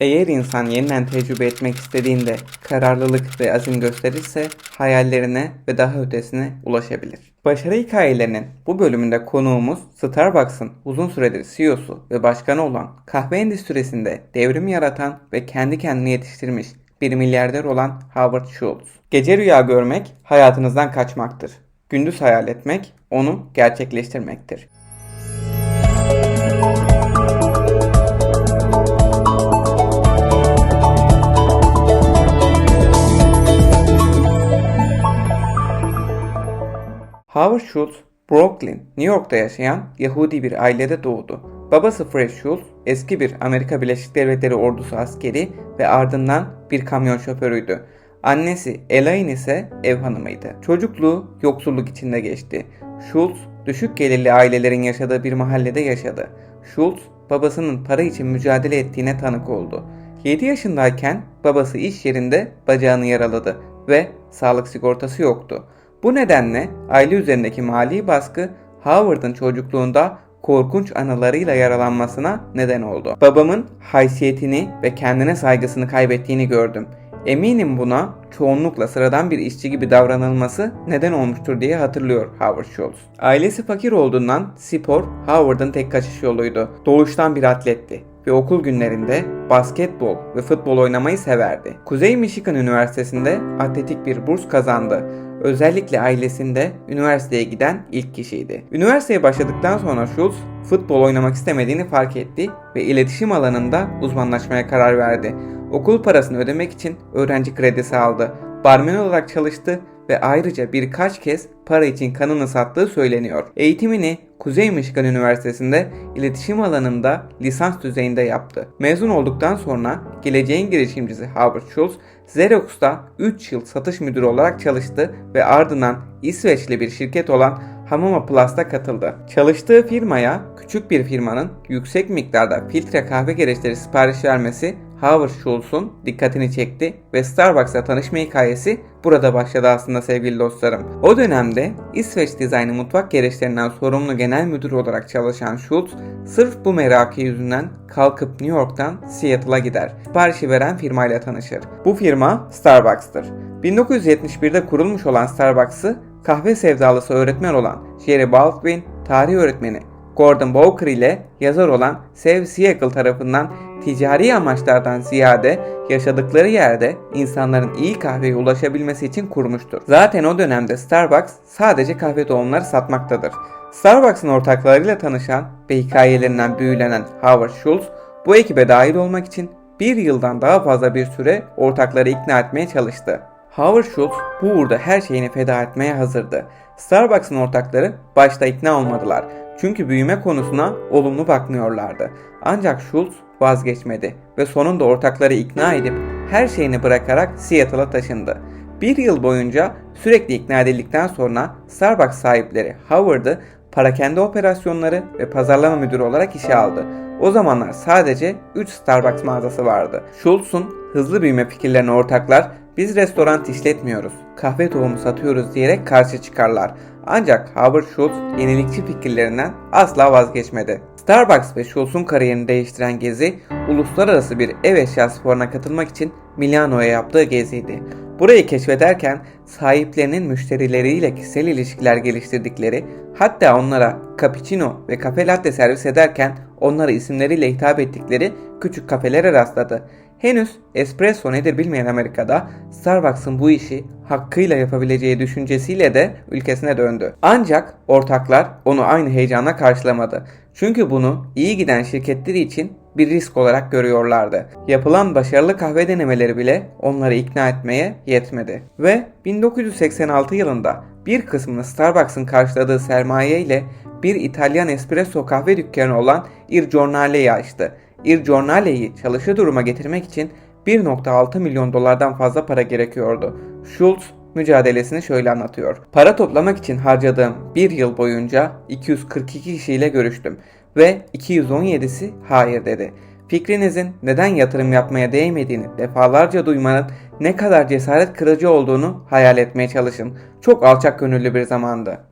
Eğer insan yeniden tecrübe etmek istediğinde kararlılık ve azim gösterirse hayallerine ve daha ötesine ulaşabilir. Başarı hikayelerinin bu bölümünde konuğumuz Starbucks'ın uzun süredir CEO'su ve başkanı olan kahve endüstrisinde devrim yaratan ve kendi kendini yetiştirmiş bir milyarder olan Howard Schultz. Gece rüya görmek hayatınızdan kaçmaktır. Gündüz hayal etmek onu gerçekleştirmektir. Howard Schultz, Brooklyn, New York'ta yaşayan Yahudi bir ailede doğdu. Babası Fred Schultz, eski bir Amerika Birleşik Devletleri ordusu askeri ve ardından bir kamyon şoförüydü. Annesi Elaine ise ev hanımıydı. Çocukluğu yoksulluk içinde geçti. Schultz, düşük gelirli ailelerin yaşadığı bir mahallede yaşadı. Schultz, babasının para için mücadele ettiğine tanık oldu. 7 yaşındayken babası iş yerinde bacağını yaraladı ve sağlık sigortası yoktu. Bu nedenle aile üzerindeki mali baskı Howard'ın çocukluğunda korkunç anılarıyla yaralanmasına neden oldu. Babamın haysiyetini ve kendine saygısını kaybettiğini gördüm. Eminim buna çoğunlukla sıradan bir işçi gibi davranılması neden olmuştur diye hatırlıyor Howard Schultz. Ailesi fakir olduğundan spor Howard'ın tek kaçış yoluydu. Doğuştan bir atletti ve okul günlerinde basketbol ve futbol oynamayı severdi. Kuzey Michigan Üniversitesi'nde atletik bir burs kazandı. Özellikle ailesinde üniversiteye giden ilk kişiydi. Üniversiteye başladıktan sonra Schultz futbol oynamak istemediğini fark etti ve iletişim alanında uzmanlaşmaya karar verdi. Okul parasını ödemek için öğrenci kredisi aldı. Barmen olarak çalıştı ve ayrıca birkaç kez para için kanını sattığı söyleniyor. Eğitimini Kuzey Michigan Üniversitesi'nde iletişim alanında lisans düzeyinde yaptı. Mezun olduktan sonra geleceğin girişimcisi Howard Schultz, Xerox'ta 3 yıl satış müdürü olarak çalıştı ve ardından İsveçli bir şirket olan Hamama Plus'ta katıldı. Çalıştığı firmaya küçük bir firmanın yüksek miktarda filtre kahve gereçleri sipariş vermesi Howard Schultz'un dikkatini çekti ve Starbucks'la tanışma hikayesi burada başladı aslında sevgili dostlarım. O dönemde İsveç dizaynı mutfak gereçlerinden sorumlu genel müdür olarak çalışan Schultz sırf bu merakı yüzünden kalkıp New York'tan Seattle'a gider. Siparişi veren firmayla tanışır. Bu firma Starbucks'tır. 1971'de kurulmuş olan Starbucks'ı kahve sevdalısı öğretmen olan Jerry Baldwin, tarih öğretmeni Gordon Bowker ile yazar olan Sev Siegel tarafından ticari amaçlardan ziyade yaşadıkları yerde insanların iyi kahveye ulaşabilmesi için kurmuştur. Zaten o dönemde Starbucks sadece kahve tohumları satmaktadır. Starbucks'ın ortaklarıyla tanışan ve hikayelerinden büyülenen Howard Schultz bu ekibe dahil olmak için bir yıldan daha fazla bir süre ortakları ikna etmeye çalıştı. Howard Schultz bu uğurda her şeyini feda etmeye hazırdı. Starbucks'ın ortakları başta ikna olmadılar. Çünkü büyüme konusuna olumlu bakmıyorlardı. Ancak Schultz vazgeçmedi ve sonunda ortakları ikna edip her şeyini bırakarak Seattle'a taşındı. Bir yıl boyunca sürekli ikna edildikten sonra Starbucks sahipleri Howard'ı parakende operasyonları ve pazarlama müdürü olarak işe aldı. O zamanlar sadece 3 Starbucks mağazası vardı. Schultz'un hızlı büyüme fikirlerine ortaklar biz restoran işletmiyoruz, kahve tohumu satıyoruz diyerek karşı çıkarlar. Ancak Howard Schultz yenilikçi fikirlerinden asla vazgeçmedi. Starbucks ve Schultz'un kariyerini değiştiren gezi, uluslararası bir ev eşyası fuarına katılmak için Milano'ya yaptığı geziydi. Burayı keşfederken sahiplerinin müşterileriyle kişisel ilişkiler geliştirdikleri, hatta onlara cappuccino ve kafe latte servis ederken onlara isimleriyle hitap ettikleri küçük kafelere rastladı. Henüz espresso nedir bilmeyen Amerika'da Starbucks'ın bu işi hakkıyla yapabileceği düşüncesiyle de ülkesine döndü. Ancak ortaklar onu aynı heyecanla karşılamadı. Çünkü bunu iyi giden şirketleri için bir risk olarak görüyorlardı. Yapılan başarılı kahve denemeleri bile onları ikna etmeye yetmedi. Ve 1986 yılında bir kısmını Starbucks'ın karşıladığı sermaye ile bir İtalyan espresso kahve dükkanı olan Il Giornale'yi açtı. Il Giornale'yi çalışır duruma getirmek için 1.6 milyon dolardan fazla para gerekiyordu. Schultz mücadelesini şöyle anlatıyor. Para toplamak için harcadığım bir yıl boyunca 242 kişiyle görüştüm ve 217'si hayır dedi. Fikrinizin neden yatırım yapmaya değmediğini defalarca duymanın ne kadar cesaret kırıcı olduğunu hayal etmeye çalışın. Çok alçak gönüllü bir zamandı.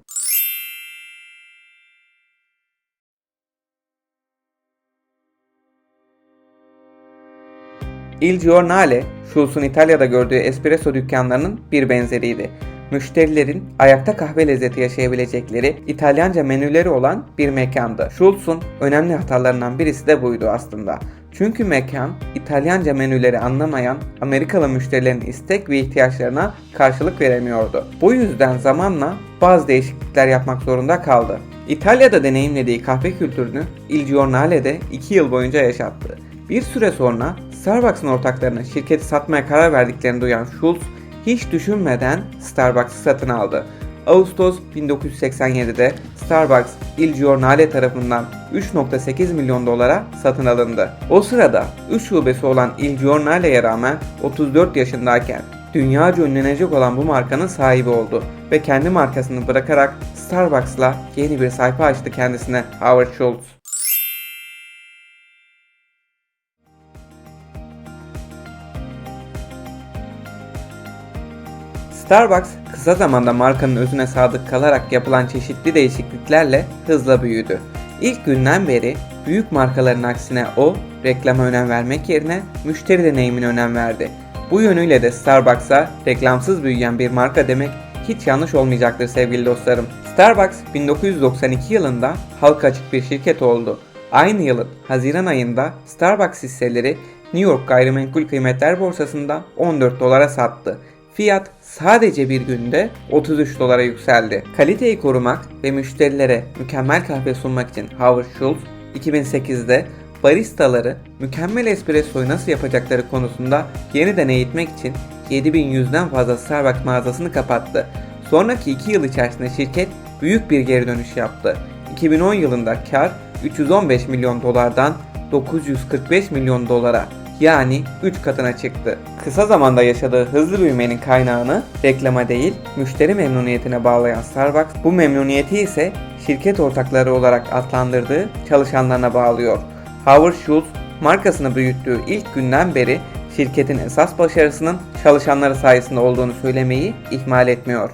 Il Giornale, Schultz'un İtalya'da gördüğü espresso dükkanlarının bir benzeriydi. Müşterilerin ayakta kahve lezzeti yaşayabilecekleri İtalyanca menüleri olan bir mekandı. Schultz'un önemli hatalarından birisi de buydu aslında. Çünkü mekan İtalyanca menüleri anlamayan Amerikalı müşterilerin istek ve ihtiyaçlarına karşılık veremiyordu. Bu yüzden zamanla bazı değişiklikler yapmak zorunda kaldı. İtalya'da deneyimlediği kahve kültürünü Il Giornale'de 2 yıl boyunca yaşattı. Bir süre sonra Starbucks'ın ortaklarının şirketi satmaya karar verdiklerini duyan Schultz hiç düşünmeden Starbucks'ı satın aldı. Ağustos 1987'de Starbucks Il Giornale tarafından 3.8 milyon dolara satın alındı. O sırada 3 şubesi olan Il Giornale'ye rağmen 34 yaşındayken dünyaca ünlenecek olan bu markanın sahibi oldu ve kendi markasını bırakarak Starbucks'la yeni bir sayfa açtı kendisine Howard Schultz. Starbucks kısa zamanda markanın özüne sadık kalarak yapılan çeşitli değişikliklerle hızla büyüdü. İlk günden beri büyük markaların aksine o reklama önem vermek yerine müşteri deneyimine önem verdi. Bu yönüyle de Starbucks'a reklamsız büyüyen bir marka demek hiç yanlış olmayacaktır sevgili dostlarım. Starbucks 1992 yılında halka açık bir şirket oldu. Aynı yılın Haziran ayında Starbucks hisseleri New York Gayrimenkul Kıymetler Borsası'nda 14 dolara sattı. Fiyat sadece bir günde 33 dolara yükseldi. Kaliteyi korumak ve müşterilere mükemmel kahve sunmak için Howard Schultz 2008'de baristaları mükemmel espressoyu nasıl yapacakları konusunda yeniden eğitmek için 7100'den fazla Starbucks mağazasını kapattı. Sonraki 2 yıl içerisinde şirket büyük bir geri dönüş yaptı. 2010 yılında kar 315 milyon dolardan 945 milyon dolara yani 3 katına çıktı. Kısa zamanda yaşadığı hızlı büyümenin kaynağını reklama değil, müşteri memnuniyetine bağlayan Starbucks bu memnuniyeti ise şirket ortakları olarak adlandırdığı çalışanlarına bağlıyor. Howard Schultz markasını büyüttüğü ilk günden beri şirketin esas başarısının çalışanları sayesinde olduğunu söylemeyi ihmal etmiyor.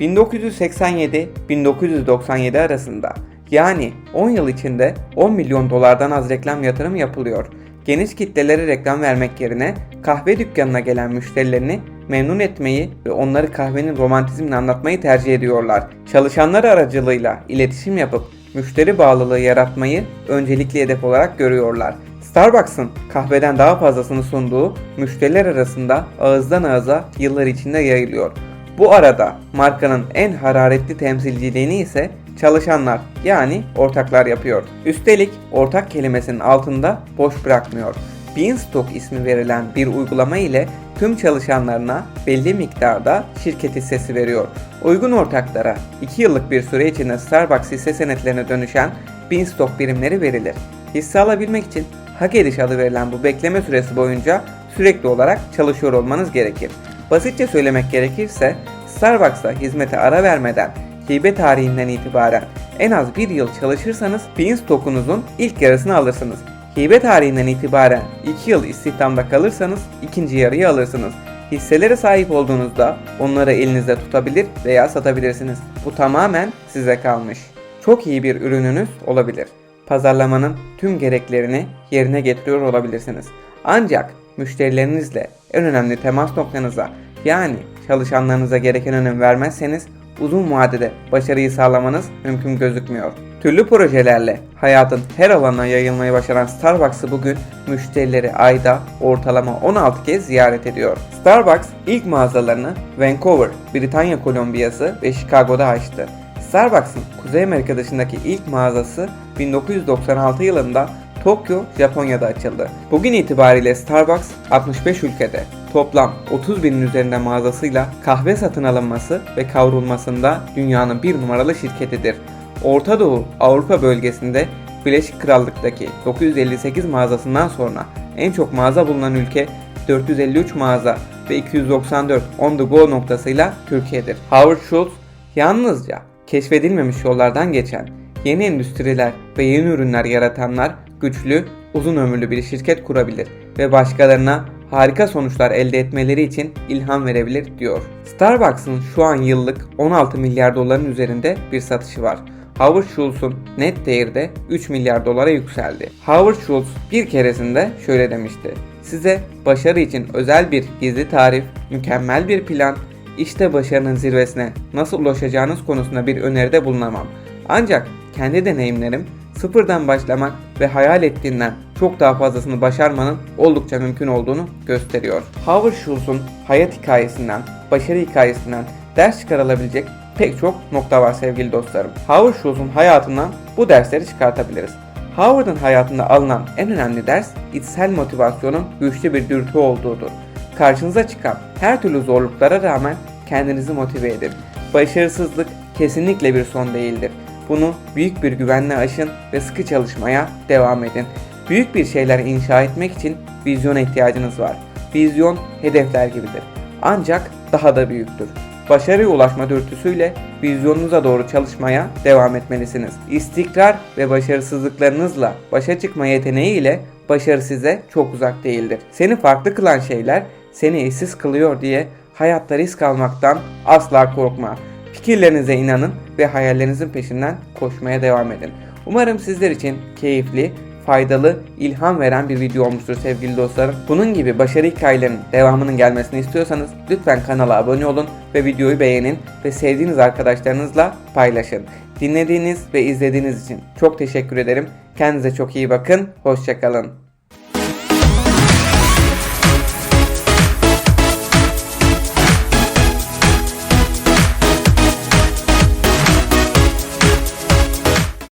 ...1987-1997 arasında yani 10 yıl içinde 10 milyon dolardan az reklam yatırım yapılıyor. Geniş kitlelere reklam vermek yerine kahve dükkanına gelen müşterilerini memnun etmeyi ve onları kahvenin romantizmini anlatmayı tercih ediyorlar. Çalışanlar aracılığıyla iletişim yapıp müşteri bağlılığı yaratmayı öncelikli hedef olarak görüyorlar. Starbucks'ın kahveden daha fazlasını sunduğu müşteriler arasında ağızdan ağıza yıllar içinde yayılıyor. Bu arada markanın en hararetli temsilciliğini ise çalışanlar yani ortaklar yapıyor. Üstelik ortak kelimesinin altında boş bırakmıyor. Beanstalk ismi verilen bir uygulama ile tüm çalışanlarına belli miktarda şirket hissesi veriyor. Uygun ortaklara 2 yıllık bir süre içinde Starbucks hisse senetlerine dönüşen Beanstalk birimleri verilir. Hisse alabilmek için hak ediş adı verilen bu bekleme süresi boyunca sürekli olarak çalışıyor olmanız gerekir. Basitçe söylemek gerekirse Starbucks'a hizmete ara vermeden hibe tarihinden itibaren en az bir yıl çalışırsanız Beanstalk'unuzun ilk yarısını alırsınız. Hibe tarihinden itibaren 2 yıl istihdamda kalırsanız ikinci yarıyı alırsınız. Hisselere sahip olduğunuzda onları elinizde tutabilir veya satabilirsiniz. Bu tamamen size kalmış. Çok iyi bir ürününüz olabilir. Pazarlamanın tüm gereklerini yerine getiriyor olabilirsiniz. Ancak müşterilerinizle en önemli temas noktanıza yani çalışanlarınıza gereken önem vermezseniz uzun vadede başarıyı sağlamanız mümkün gözükmüyor. Türlü projelerle hayatın her alanına yayılmayı başaran Starbucks'ı bugün müşterileri ayda ortalama 16 kez ziyaret ediyor. Starbucks ilk mağazalarını Vancouver, Britanya Kolombiyası ve Chicago'da açtı. Starbucks'ın Kuzey Amerika dışındaki ilk mağazası 1996 yılında Tokyo, Japonya'da açıldı. Bugün itibariyle Starbucks 65 ülkede toplam 30 binin üzerinde mağazasıyla kahve satın alınması ve kavrulmasında dünyanın bir numaralı şirketidir. Orta Doğu, Avrupa bölgesinde Birleşik Krallık'taki 958 mağazasından sonra en çok mağaza bulunan ülke 453 mağaza ve 294 on the go noktasıyla Türkiye'dir. Howard Schultz yalnızca keşfedilmemiş yollardan geçen yeni endüstriler ve yeni ürünler yaratanlar güçlü, uzun ömürlü bir şirket kurabilir ve başkalarına harika sonuçlar elde etmeleri için ilham verebilir diyor. Starbucks'ın şu an yıllık 16 milyar doların üzerinde bir satışı var. Howard Schultz'un net değeri de 3 milyar dolara yükseldi. Howard Schultz bir keresinde şöyle demişti. Size başarı için özel bir gizli tarif, mükemmel bir plan, işte başarının zirvesine nasıl ulaşacağınız konusunda bir öneride bulunamam. Ancak kendi deneyimlerim sıfırdan başlamak ve hayal ettiğinden çok daha fazlasını başarmanın oldukça mümkün olduğunu gösteriyor. Howard Schultz'un hayat hikayesinden, başarı hikayesinden ders çıkarılabilecek pek çok nokta var sevgili dostlarım. Howard Schultz'un hayatından bu dersleri çıkartabiliriz. Howard'ın hayatında alınan en önemli ders içsel motivasyonun güçlü bir dürtü olduğudur. Karşınıza çıkan her türlü zorluklara rağmen kendinizi motive edin. Başarısızlık kesinlikle bir son değildir. Bunu büyük bir güvenle aşın ve sıkı çalışmaya devam edin. Büyük bir şeyler inşa etmek için vizyona ihtiyacınız var. Vizyon hedefler gibidir. Ancak daha da büyüktür. Başarıya ulaşma dürtüsüyle vizyonunuza doğru çalışmaya devam etmelisiniz. İstikrar ve başarısızlıklarınızla başa çıkma yeteneğiyle başarı size çok uzak değildir. Seni farklı kılan şeyler seni eşsiz kılıyor diye hayatta risk almaktan asla korkma. Fikirlerinize inanın ve hayallerinizin peşinden koşmaya devam edin. Umarım sizler için keyifli, faydalı, ilham veren bir video olmuştur sevgili dostlarım. Bunun gibi başarı hikayelerinin devamının gelmesini istiyorsanız lütfen kanala abone olun ve videoyu beğenin ve sevdiğiniz arkadaşlarınızla paylaşın. Dinlediğiniz ve izlediğiniz için çok teşekkür ederim. Kendinize çok iyi bakın. Hoşçakalın.